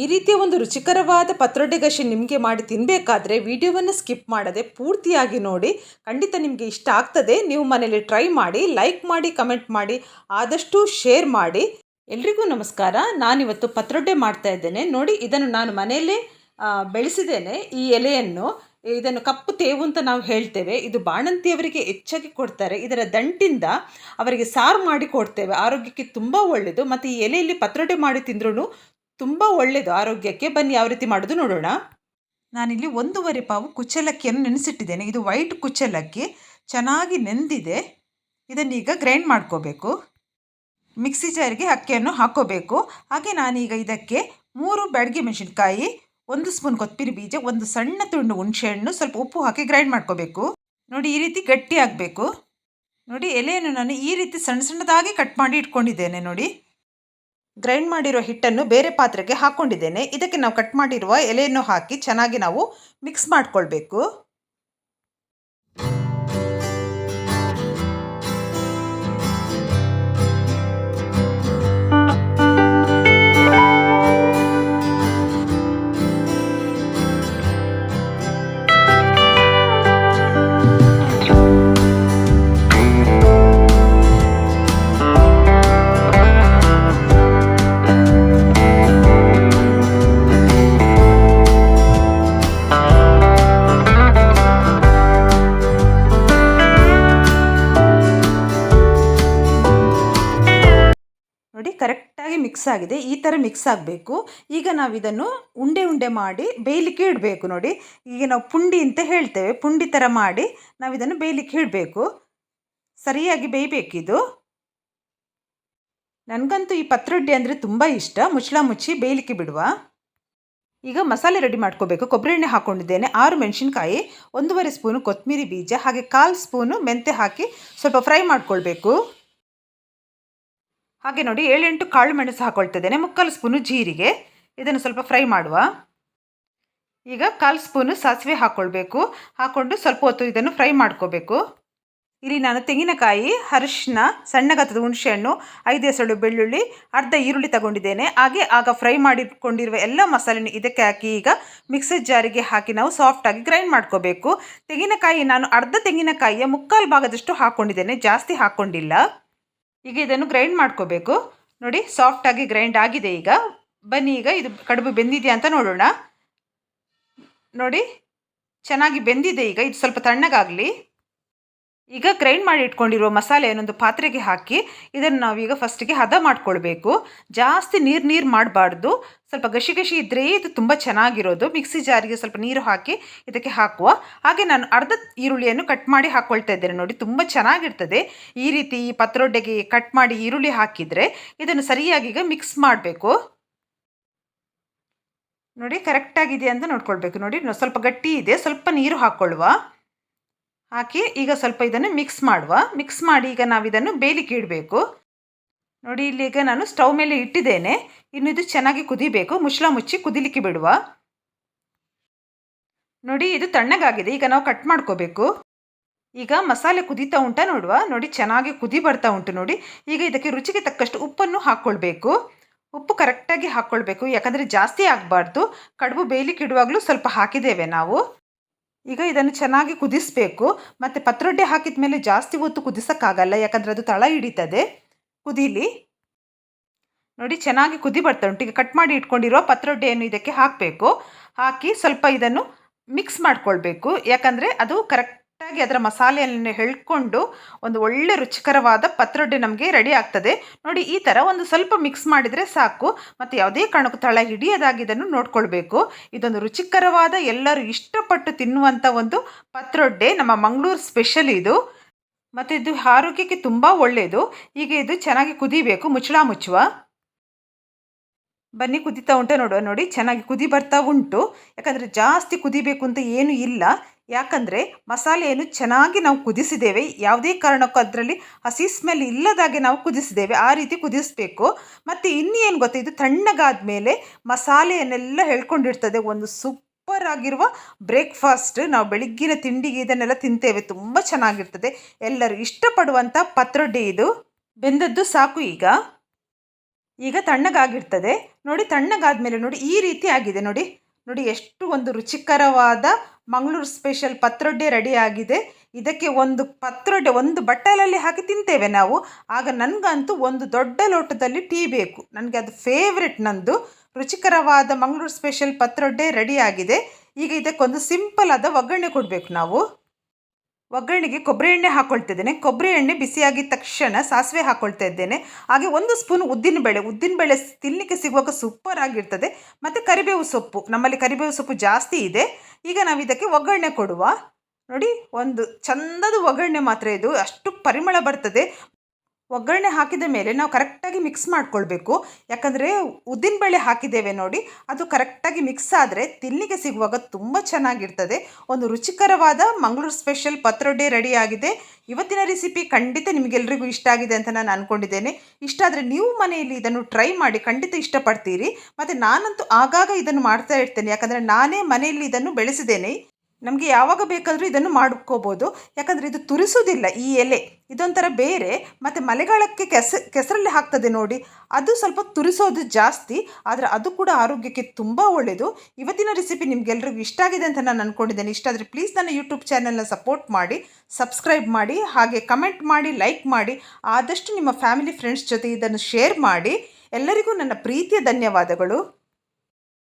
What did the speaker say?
ಈ ರೀತಿಯ ಒಂದು ರುಚಿಕರವಾದ ಪತ್ರೊಡೆ ಗಶಿ ನಿಮಗೆ ಮಾಡಿ ತಿನ್ನಬೇಕಾದ್ರೆ ವಿಡಿಯೋವನ್ನು ಸ್ಕಿಪ್ ಮಾಡದೆ ಪೂರ್ತಿಯಾಗಿ ನೋಡಿ. ಖಂಡಿತ ನಿಮಗೆ ಇಷ್ಟ ಆಗ್ತದೆ. ನೀವು ಮನೇಲಿ ಟ್ರೈ ಮಾಡಿ, ಲೈಕ್ ಮಾಡಿ, ಕಮೆಂಟ್ ಮಾಡಿ, ಆದಷ್ಟು ಶೇರ್ ಮಾಡಿ. ಎಲ್ರಿಗೂ ನಮಸ್ಕಾರ. ನಾನಿವತ್ತು ಪತ್ರೊಡೆ ಮಾಡ್ತಾ ಇದ್ದೇನೆ. ನೋಡಿ, ಇದನ್ನು ನಾನು ಮನೆಯಲ್ಲೇ ಬೆಳೆಸಿದ್ದೇನೆ. ಈ ಎಲೆಯನ್ನು, ಇದನ್ನು ಕಪ್ಪು ತೇವು ಅಂತ ನಾವು ಹೇಳ್ತೇವೆ. ಇದು ಬಾಣಂತಿಯವರಿಗೆ ಹೆಚ್ಚಾಗಿ ಕೊಡ್ತಾರೆ. ಇದರ ದಂಟಿಂದ ಅವರಿಗೆ ಸಾರು ಮಾಡಿ ಕೊಡ್ತೇವೆ. ಆರೋಗ್ಯಕ್ಕೆ ತುಂಬ ಒಳ್ಳೆಯದು ಮತ್ತು ಈ ಎಲೆಯಲ್ಲಿ ಪತ್ರೊಡೆ ಮಾಡಿ ತಿಂದ್ರೂ ತುಂಬ ಒಳ್ಳೆಯದು ಆರೋಗ್ಯಕ್ಕೆ ಬನ್ನಿ, ಯಾವ ರೀತಿ ಮಾಡೋದು ನೋಡೋಣ. ನಾನಿಲ್ಲಿ ಒಂದೂವರೆ ಪಾವು ಕುಚ್ಚಲಕ್ಕಿಯನ್ನು ನೆನೆಸಿಟ್ಟಿದ್ದೇನೆ. ಇದು ವೈಟ್ ಕುಚ್ಚಲಕ್ಕಿ, ಚೆನ್ನಾಗಿ ನೆಂದಿದೆ. ಇದನ್ನೀಗ ಗ್ರೈಂಡ್ ಮಾಡ್ಕೋಬೇಕು. ಮಿಕ್ಸಿ ಜಾರಿಗೆ ಅಕ್ಕಿಯನ್ನು ಹಾಕೋಬೇಕು. ಹಾಗೆ ನಾನೀಗ ಇದಕ್ಕೆ ಮೂರು ಬ್ಯಾಡಗಿ ಮೆಣಸಿನ್ಕಾಯಿ, ಒಂದು ಸ್ಪೂನ್ ಕೊತ್ತಂಬರಿ ಬೀಜ, ಒಂದು ಸಣ್ಣ ತುಂಡು ಹುಣಸೆಹಣ್ಣು, ಸ್ವಲ್ಪ ಉಪ್ಪು ಹಾಕಿ ಗ್ರೈಂಡ್ ಮಾಡ್ಕೋಬೇಕು. ನೋಡಿ, ಈ ರೀತಿ ಗಟ್ಟಿ ಆಗಬೇಕು ನೋಡಿ, ಎಲೆಯನ್ನು ನಾನು ಈ ರೀತಿ ಸಣ್ಣ ಸಣ್ಣದಾಗಿ ಕಟ್ ಮಾಡಿ ಇಟ್ಕೊಂಡಿದ್ದೇನೆ ನೋಡಿ. ಗ್ರೈಂಡ್ ಮಾಡಿರೋ ಹಿಟ್ಟನ್ನು ಬೇರೆ ಪಾತ್ರೆಗೆ ಹಾಕ್ಕೊಂಡಿದ್ದೇನೆ ಇದಕ್ಕೆ ನಾವು ಕಟ್ ಮಾಡಿರುವ ಎಲೆಯನ್ನು ಹಾಕಿ ಚೆನ್ನಾಗಿ ನಾವು ಮಿಕ್ಸ್ ಮಾಡ್ಕೊಳ್ಬೇಕು. ಮಿಕ್ಸ್ ಆಗಿದೆ, ಈ ಥರ ಮಿಕ್ಸ್ ಆಗಬೇಕು. ಈಗ ನಾವು ಇದನ್ನು ಉಂಡೆ ಉಂಡೆ ಮಾಡಿ ಬೇಯಲಿಕ್ಕೆ ಇಡಬೇಕು ನೋಡಿ. ಈಗ ನಾವು ಪುಂಡಿ ಅಂತ ಹೇಳ್ತೇವೆ, ಪುಂಡಿ ಥರ ಮಾಡಿ ನಾವು ಇದನ್ನು ಬೇಯಲಿಕ್ಕೆ ಇಡಬೇಕು. ಸರಿಯಾಗಿ ಬೇಯಬೇಕಿದು. ನನಗಂತೂ ಈ ಪತ್ರೊಡ್ಡೆ ಅಂದರೆ ತುಂಬ ಇಷ್ಟ. ಮುಚ್ಚಳ ಮುಚ್ಚಿ ಬೇಯಲಿಕ್ಕೆ ಬಿಡುವ. ಈಗ ಮಸಾಲೆ ರೆಡಿ ಮಾಡ್ಕೋಬೇಕು. ಕೊಬ್ಬರಿ ಎಣ್ಣೆ ಹಾಕ್ಕೊಂಡಿದ್ದೇನೆ ಆರು ಮೆಣಸಿನ್ಕಾಯಿ, ಒಂದೂವರೆ ಸ್ಪೂನು ಕೊತ್ತಂಬರಿ ಬೀಜ, ಹಾಗೆ ಕಾಲು ಸ್ಪೂನು ಮೆಂತೆ ಹಾಕಿ ಸ್ವಲ್ಪ ಫ್ರೈ ಮಾಡ್ಕೊಳ್ಬೇಕು. ಹಾಗೆ ನೋಡಿ ಏಳೆಂಟು ಕಾಳು ಮೆಣಸು ಹಾಕೊಳ್ತಿದ್ದೇನೆ. ಮುಕ್ಕಾಲು ಸ್ಪೂನು ಜೀರಿಗೆ. ಇದನ್ನು ಸ್ವಲ್ಪ ಫ್ರೈ ಮಾಡುವ. ಈಗ ಕಾಲು ಸ್ಪೂನು ಸಾಸಿವೆ ಹಾಕ್ಕೊಳ್ಬೇಕು ಹಾಕ್ಕೊಂಡು ಸ್ವಲ್ಪ ಹೊತ್ತು ಇದನ್ನು ಫ್ರೈ ಮಾಡ್ಕೋಬೇಕು. ಇಲ್ಲಿ ನಾನು ತೆಂಗಿನಕಾಯಿ ಅರಿಶಿನ ಗಾತ್ರದ ಹುಣಸೆಹಣ್ಣು, ಐದು ಎಸಳು ಬೆಳ್ಳುಳ್ಳಿ, ಅರ್ಧ ಈರುಳ್ಳಿ ತಗೊಂಡಿದ್ದೇನೆ. ಹಾಗೆ ಆಗ ಫ್ರೈ ಮಾಡಿಕೊಂಡಿರುವ ಎಲ್ಲ ಮಸಾಲೆನ ಇದಕ್ಕೆ ಹಾಕಿ ಈಗ ಮಿಕ್ಸರ್ ಜಾರಿಗೆ ಹಾಕಿ ನಾವು ಸಾಫ್ಟಾಗಿ ಗ್ರೈಂಡ್ ಮಾಡ್ಕೋಬೇಕು. ತೆಂಗಿನಕಾಯಿ ನಾನು ಅರ್ಧ ತೆಂಗಿನಕಾಯಿಯ ಮುಕ್ಕಾಲು ಭಾಗದಷ್ಟು ಹಾಕ್ಕೊಂಡಿದ್ದೇನೆ ಜಾಸ್ತಿ ಹಾಕ್ಕೊಂಡಿಲ್ಲ ಈಗ ಇದನ್ನು ಗ್ರೈಂಡ್ ಮಾಡ್ಕೋಬೇಕು. ನೋಡಿ ಸಾಫ್ಟಾಗಿ ಗ್ರೈಂಡ್ ಆಗಿದೆ ಈಗ. ಬನ್ನಿ ಈಗ, ಇದು ಕಡುಬು ಬೆಂದಿದೆಯಾ ಅಂತ ನೋಡೋಣ. ನೋಡಿ, ಚೆನ್ನಾಗಿ ಬೆಂದಿದೆ ಈಗ. ಇದು ಸ್ವಲ್ಪ ತಣ್ಣಗಾಗಲಿ. ಈಗ ಗ್ರೈಂಡ್ ಮಾಡಿ ಇಟ್ಕೊಂಡಿರುವ ಮಸಾಲೆಯನ್ನೊಂದು ಪಾತ್ರೆಗೆ ಹಾಕಿ ಇದನ್ನು ನಾವೀಗ ಫಸ್ಟಿಗೆ ಹದ ಮಾಡ್ಕೊಳ್ಬೇಕು. ಜಾಸ್ತಿ ನೀರು ನೀರು ಮಾಡಬಾರ್ದು. ಸ್ವಲ್ಪ ಗಸಿ ಗಶಿ ಇದ್ದರೆ ಇದು ತುಂಬ ಚೆನ್ನಾಗಿರೋದು. ಮಿಕ್ಸಿ ಜಾರಿಗೆ ಸ್ವಲ್ಪ ನೀರು ಹಾಕಿ ಇದಕ್ಕೆ ಹಾಕುವ. ಹಾಗೆ ನಾನು ಅರ್ಧ ಈರುಳ್ಳಿಯನ್ನು ಕಟ್ ಮಾಡಿ ಹಾಕ್ಕೊಳ್ತಾ ಇದ್ದೇನೆ ನೋಡಿ, ತುಂಬ ಚೆನ್ನಾಗಿರ್ತದೆ. ಈ ರೀತಿ ಈ ಪತ್ರೊಡ್ಡೆಗೆ ಕಟ್ ಮಾಡಿ ಈರುಳ್ಳಿ ಹಾಕಿದರೆ ಇದನ್ನು ಸರಿಯಾಗಿ ಈಗ ಮಿಕ್ಸ್ ಮಾಡಬೇಕು. ನೋಡಿ ಕರೆಕ್ಟಾಗಿದೆ ಅಂತ ನೋಡ್ಕೊಳ್ಬೇಕು. ನೋಡಿ, ಸ್ವಲ್ಪ ಗಟ್ಟಿ ಇದೆ. ಸ್ವಲ್ಪ ನೀರು ಹಾಕ್ಕೊಳ್ಳುವ ಹಾಕಿ ಈಗ ಸ್ವಲ್ಪ ಇದನ್ನು ಮಿಕ್ಸ್ ಮಾಡುವ. ಮಿಕ್ಸ್ ಮಾಡಿ ಈಗ ನಾವು ಇದನ್ನು ಬೇಯಲಿಕ್ಕೆ ಇಡಬೇಕು. ನೋಡಿ, ಇಲ್ಲಿ ಈಗ ನಾನು ಸ್ಟವ್ ಮೇಲೆ ಇಟ್ಟಿದ್ದೇನೆ. ಇನ್ನು ಇದು ಚೆನ್ನಾಗಿ ಕುದಿಬೇಕು. ಮುಚ್ಚಳ ಮುಚ್ಚಿ ಕುದಿಲಿಕ್ಕೆ ಬಿಡುವ. ನೋಡಿ, ಇದು ತಣ್ಣಗಾಗಿದೆ. ಈಗ ನಾವು ಕಟ್ ಮಾಡ್ಕೋಬೇಕು. ಈಗ ಮಸಾಲೆ ಕುದೀತಾ ಉಂಟ ನೋಡುವ. ನೋಡಿ, ಚೆನ್ನಾಗಿ ಕುದಿ ಬರ್ತಾ ಉಂಟು ನೋಡಿ. ಈಗ ಇದಕ್ಕೆ ರುಚಿಗೆ ತಕ್ಕಷ್ಟು ಉಪ್ಪನ್ನು ಹಾಕ್ಕೊಳ್ಬೇಕು. ಉಪ್ಪು ಕರೆಕ್ಟಾಗಿ ಹಾಕ್ಕೊಳ್ಬೇಕು. ಯಾಕಂದರೆ ಜಾಸ್ತಿ ಆಗಬಾರ್ದು. ಕಡುಬು ಬೇಯಲಿಕ್ಕೆ ಇಡುವಾಗಲೂ ಸ್ವಲ್ಪ ಹಾಕಿದ್ದೇವೆ ನಾವು. ಈಗ ಇದನ್ನು ಚೆನ್ನಾಗಿ ಕುದಿಸಬೇಕು. ಮತ್ತು ಪತ್ರೊಡ್ಡೆ ಹಾಕಿದ ಮೇಲೆ ಜಾಸ್ತಿ ಹೊತ್ತು ಕುದಿಸೋಕ್ಕಾಗಲ್ಲ, ಯಾಕಂದರೆ ಅದು ತಳ ಹಿಡಿತದೆ. ಕುದೀಲಿ. ನೋಡಿ, ಚೆನ್ನಾಗಿ ಕುದಿ ಬರ್ತಾ ಉಂಟು. ಈಗ ಕಟ್ ಮಾಡಿ ಇಟ್ಕೊಂಡಿರೋ ಪತ್ರೊಡ್ಡೆಯನ್ನು ಇದಕ್ಕೆ ಹಾಕಬೇಕು. ಹಾಕಿ ಸ್ವಲ್ಪ ಇದನ್ನು ಮಿಕ್ಸ್ ಮಾಡ್ಕೊಳ್ಬೇಕು. ಯಾಕಂದರೆ ಅದು ಕರೆಕ್ಟಾಗಿ ಅದರ ಮಸಾಲೆಯನ್ನು ಹೇಳ್ಕೊಂಡು ಒಂದು ಒಳ್ಳೆ ರುಚಿಕರವಾದ ಪತ್ರೊಡ್ಡೆ ನಮಗೆ ರೆಡಿ ಆಗ್ತದೆ. ನೋಡಿ, ಈ ಥರ ಒಂದು ಸ್ವಲ್ಪ ಮಿಕ್ಸ್ ಮಾಡಿದರೆ ಸಾಕು. ಮತ್ತು ಯಾವುದೇ ಕಾರಣಕ್ಕೂ ತಳ ಹಿಡಿಯದಾಗಿ ಇದನ್ನು ನೋಡ್ಕೊಳ್ಬೇಕು. ಇದೊಂದು ರುಚಿಕರವಾದ, ಎಲ್ಲರೂ ಇಷ್ಟಪಟ್ಟು ತಿನ್ನುವಂಥ ಒಂದು ಪತ್ರೊಡ್ಡೆ, ನಮ್ಮ ಮಂಗಳೂರು ಸ್ಪೆಷಲ್ ಇದು. ಮತ್ತು ಇದು ಆರೋಗ್ಯಕ್ಕೆ ತುಂಬ ಒಳ್ಳೆಯದು ಈಗ ಇದು ಚೆನ್ನಾಗಿ ಕುದಿಬೇಕು. ಮುಚ್ಚಳ ಮುಚ್ಚುವ. ಬನ್ನಿ, ಕುದಿತಾ ಉಂಟೆ ನೋಡುವ. ನೋಡಿ, ಚೆನ್ನಾಗಿ ಕುದಿ ಬರ್ತಾ ಉಂಟು. ಯಾಕಂದರೆ ಜಾಸ್ತಿ ಕುದಿಬೇಕು ಅಂತ ಏನೂ ಇಲ್ಲ. ಯಾಕಂದರೆ ಮಸಾಲೆಯನ್ನು ಚೆನ್ನಾಗಿ ನಾವು ಕುದಿಸಿದ್ದೇವೆ. ಯಾವುದೇ ಕಾರಣಕ್ಕೂ ಅದರಲ್ಲಿ ಹಸಿ ಸ್ಮೆಲ್ ಇಲ್ಲದಾಗೆ ನಾವು ಕುದಿಸಿದ್ದೇವೆ. ಆ ರೀತಿ ಕುದಿಸಬೇಕು. ಮತ್ತು ಇನ್ನೇನು ಗೊತ್ತಾ? ಇದು ತಣ್ಣಗಾದ ಮೇಲೆ ಮಸಾಲೆಯನ್ನೆಲ್ಲ ಹೇಳ್ಕೊಂಡಿರ್ತದೆ. ಒಂದು ಸೂಪರ್ ಆಗಿರುವ ಬ್ರೇಕ್ಫಾಸ್ಟ್ ನಾವು ಬೆಳಿಗ್ಗಿನ ತಿಂಡಿಗೆ ಇದನ್ನೆಲ್ಲ ತಿಂತೇವೆ. ತುಂಬ ಚೆನ್ನಾಗಿರ್ತದೆ. ಎಲ್ಲರೂ ಇಷ್ಟಪಡುವಂಥ ಪತ್ರೊಡ್ಡೆ ಇದು. ಬೆಂದದ್ದು ಸಾಕು ಈಗ. ಈಗ ತಣ್ಣಗಾಗಿರ್ತದೆ. ನೋಡಿ ತಣ್ಣಗಾದ ಮೇಲೆ ನೋಡಿ, ಈ ರೀತಿ ಆಗಿದೆ ನೋಡಿ. ನೋಡಿ, ಎಷ್ಟು ಒಂದು ರುಚಿಕರವಾದ ಮಂಗಳೂರು ಸ್ಪೆಷಲ್ ಪತ್ರೊಡೆ ರೆಡಿ ಆಗಿದೆ. ಇದಕ್ಕೆ ಒಂದು ಪತ್ರೊಡೆ ಒಂದು ಬಟ್ಟಲಲ್ಲಿ ಹಾಕಿ ತಿಂತೇವೆ ನಾವು. ಆಗ ನನಗಂತೂ ಒಂದು ದೊಡ್ಡ ಲೋಟದಲ್ಲಿ ಟೀ ಬೇಕು. ನನಗೆ ಅದು ಫೇವ್ರೆಟ್ ನಂದು. ರುಚಿಕರವಾದ ಮಂಗಳೂರು ಸ್ಪೆಷಲ್ ಪತ್ರೊಡೆ ರೆಡಿ ಆಗಿದೆ. ಈಗ ಇದಕ್ಕೊಂದು ಸಿಂಪಲ್ ಆದ ಒಗ್ಗರಣೆ ಕೊಡಬೇಕು ನಾವು. ಒಗ್ಗರಣೆಗೆ ಕೊಬ್ಬರಿ ಎಣ್ಣೆ ಹಾಕೊಳ್ತಿದ್ದೇನೆ. ಕೊಬ್ಬರಿ ಎಣ್ಣೆ ಬಿಸಿಯಾಗಿ ತಕ್ಷಣ ಸಾಸಿವೆ ಹಾಕೊಳ್ತಾ ಇದ್ದೇನೆ. ಹಾಗೆ ಒಂದು ಸ್ಪೂನ್ ಉದ್ದಿನಬೇಳೆ ಉದ್ದಿನಬೇಳೆ ತಿನ್ನಲಿಕ್ಕೆ ಸಿಗುವಾಗ ಸೂಪರ್ ಆಗಿರ್ತದೆ. ಮತ್ತು ಕರಿಬೇವು ಸೊಪ್ಪು. ನಮ್ಮಲ್ಲಿ ಕರಿಬೇವು ಸೊಪ್ಪು ಜಾಸ್ತಿ ಇದೆ. ಈಗ ನಾವು ಇದಕ್ಕೆ ಒಗ್ಗರಣೆ ಕೊಡುವ. ನೋಡಿ, ಒಂದು ಚಂದದ ಒಗ್ಗರಣೆ ಮಾತ್ರ ಇದು. ಅಷ್ಟು ಪರಿಮಳ ಬರ್ತದೆ. ಒಗ್ಗರಣೆ ಹಾಕಿದ ಮೇಲೆ ನಾವು ಕರೆಕ್ಟಾಗಿ ಮಿಕ್ಸ್ ಮಾಡ್ಕೊಳ್ಬೇಕು. ಯಾಕಂದರೆ ಉದ್ದಿನಬೇಳೆ ಹಾಕಿದ್ದೇವೆ ನೋಡಿ, ಅದು ಕರೆಕ್ಟಾಗಿ ಮಿಕ್ಸ್ ಆದರೆ ತಿನ್ನಿಗೆ ಸಿಗುವಾಗ ತುಂಬ ಚೆನ್ನಾಗಿರ್ತದೆ. ಒಂದು ರುಚಿಕರವಾದ ಮಂಗಳೂರು ಸ್ಪೆಷಲ್ ಪತ್ರೊಡೆ ರೆಡಿ ಆಗಿದೆ. ಇವತ್ತಿನ ರೆಸಿಪಿ ಖಂಡಿತ ನಿಮಗೆಲ್ರಿಗೂ ಇಷ್ಟ ಆಗಿದೆ ಅಂತ ನಾನು ಅಂದ್ಕೊಂಡಿದ್ದೇನೆ ಇಷ್ಟ ಆದರೆ ನೀವು ಮನೆಯಲ್ಲಿ ಇದನ್ನು ಟ್ರೈ ಮಾಡಿ ಖಂಡಿತ ಇಷ್ಟಪಡ್ತೀರಿ. ಮತ್ತು ನಾನಂತೂ ಆಗಾಗ ಇದನ್ನು ಮಾಡ್ತಾ ಇರ್ತೇನೆ. ಯಾಕಂದರೆ ನಾನೇ ಮನೆಯಲ್ಲಿ ಇದನ್ನು ಬೆಳೆಸಿದ್ದೇನೆ. ನಮಗೆ ಯಾವಾಗ ಬೇಕಾದರೂ ಇದನ್ನು ಮಾಡ್ಕೋಬೋದು. ಯಾಕಂದರೆ ಇದು ತುರಿಸೋದಿಲ್ಲ ಈ ಎಲೆ. ಇದೊಂಥರ ಬೇರೆ, ಮತ್ತು ಮಳೆಗಾಲಕ್ಕೆ ಕೆಸ, ಕೆಸರಲ್ಲಿ ಹಾಕ್ತದೆ ನೋಡಿ. ಅದು ಸ್ವಲ್ಪ ತುರಿಸೋದು ಜಾಸ್ತಿ, ಆದರೆ ಅದು ಕೂಡ ಆರೋಗ್ಯಕ್ಕೆ ತುಂಬ ಒಳ್ಳೆಯದು ಇವತ್ತಿನ ರೆಸಿಪಿ ನಿಮಗೆಲ್ಲರಿಗೂ ಇಷ್ಟ ಆಗಿದೆ ಅಂತ ನಾನು ಅಂದ್ಕೊಂಡಿದ್ದೇನೆ ಇಷ್ಟ ಆದರೆ ಪ್ಲೀಸ್ ನನ್ನ ಯೂಟ್ಯೂಬ್ ಚಾನಲ್ನ ಸಪೋರ್ಟ್ ಮಾಡಿ ಸಬ್ಸ್ಕ್ರೈಬ್ ಮಾಡಿ, ಹಾಗೆ ಕಮೆಂಟ್ ಮಾಡಿ ಲೈಕ್ ಮಾಡಿ, ಆದಷ್ಟು ನಿಮ್ಮ ಫ್ಯಾಮಿಲಿ ಫ್ರೆಂಡ್ಸ್ ಜೊತೆ ಇದನ್ನು ಶೇರ್ ಮಾಡಿ. ಎಲ್ಲರಿಗೂ ನನ್ನ ಪ್ರೀತಿಯ ಧನ್ಯವಾದಗಳು.